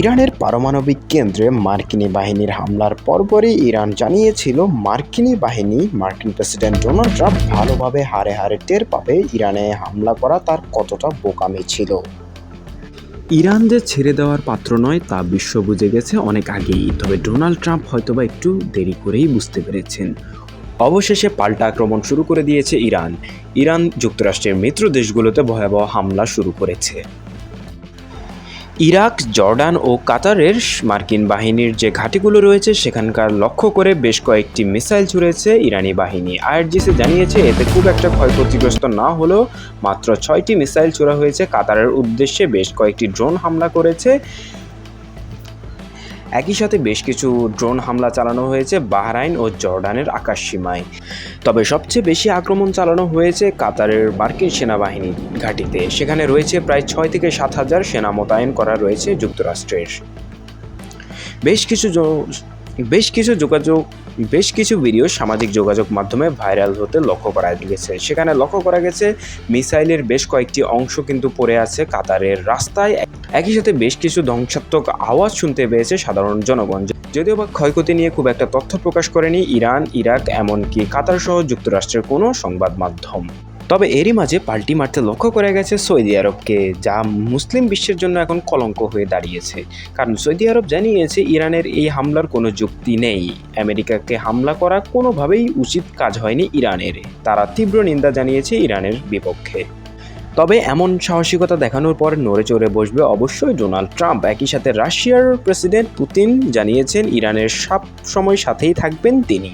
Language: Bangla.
ইরানের পারমাণবিক কেন্দ্রে মার্কিনী বাহিনীর হামলার পরপরই ইরান জানিয়েছিল, মার্কিনী বাহিনী মার্কিন প্রেসিডেন্ট ডোনাল্ড ট্রাম্প ভালোভাবে হারে হারে টের পাবে ইরানে হামলা করা তার কতটা বোকামি ছিল। ইরান যে ছেড়ে দেওয়ার পাত্র নয় তা বিশ্ব বুঝে গেছে অনেক আগেই, তবে ডোনাল্ড ট্রাম্প হয়তোবা একটু দেরি করেই বুঝতে পেরেছেন। অবশেষে পাল্টা আক্রমণ শুরু করে দিয়েছে ইরান। ইরান যুক্তরাষ্ট্রের মিত্র দেশগুলোতে ভয়াবহ হামলা শুরু করেছে। ইরাক, জর্ডান ও কাতারের মার্কিন বাহিনীর যে ঘাঁটিগুলো রয়েছে, সেখানকার লক্ষ্য করে বেশ কয়েকটি মিসাইল ছুড়েছে ইরানি বাহিনী। আইআরজিসি জানিয়েছে, এতে খুব একটা ক্ষয়ক্ষতিগ্রস্ত না হলেও মাত্র ছয়টি মিসাইল ছোড়া হয়েছে। কাতারের উদ্দেশ্যে বেশ কয়েকটি ড্রোন হামলা করেছে। একই সাথে বেশ কিছু ড্রোন হামলা চালানো হয়েছে বাহরাইন ও জর্ডানের আকাশ সীমায় তবে সবচেয়ে বেশি আক্রমণ চালানো হয়েছে কাতারের মার্কিন সেনাবাহিনী ঘাঁটিতে। সেখানে রয়েছে প্রায় ছয় থেকে সাত হাজার সেনা মোতায়েন করা রয়েছে যুক্তরাষ্ট্রের। বেশ কিছু বেশ কিছু যোগাযোগ, বেশ কিছু ভিডিও সামাজিক যোগাযোগ মাধ্যমে ভাইরাল হতে লক্ষ্য করা গেছে সেখানে লক্ষ্য করা গেছে, মিসাইলের বেশ কয়েকটি অংশ কিন্তু পড়ে আছে কাতারের রাস্তায়। একই সাথে বেশ কিছু ধ্বংসাত্মক আওয়াজ শুনতে পেয়েছে সাধারণ জনগণ। যদিও বা ক্ষয়ক্ষতি নিয়ে খুব একটা তথ্য প্রকাশ করেনি ইরান, ইরাক, এমনকি কাতার সহ যুক্তরাষ্ট্রের কোনো সংবাদ মাধ্যম। তবে এরই মাঝে পাল্টি মারতে লক্ষ্য করে গেছে সৌদি আরবকে, যা মুসলিম বিশ্বের জন্য এখন কলঙ্ক হয়ে দাঁড়িয়েছে। কারণ সৌদি আরব জানিয়েছে ইরানের এই হামলার কোনো যুক্তি নেই। আমেরিকাকে হামলা করা কোনোভাবেই উচিত কাজ হয়নি ইরানের। তারা তীব্র নিন্দা জানিয়েছে ইরানের বিপক্ষে। তবে এমন সাহসিকতা দেখানোর পর নড়ে চড়ে বসবে অবশ্যই ডোনাল্ড ট্রাম্প। একই সাথে রাশিয়ার প্রেসিডেন্ট পুতিন জানিয়েছেন, ইরানের সব সময় সাথেই থাকবেন তিনি।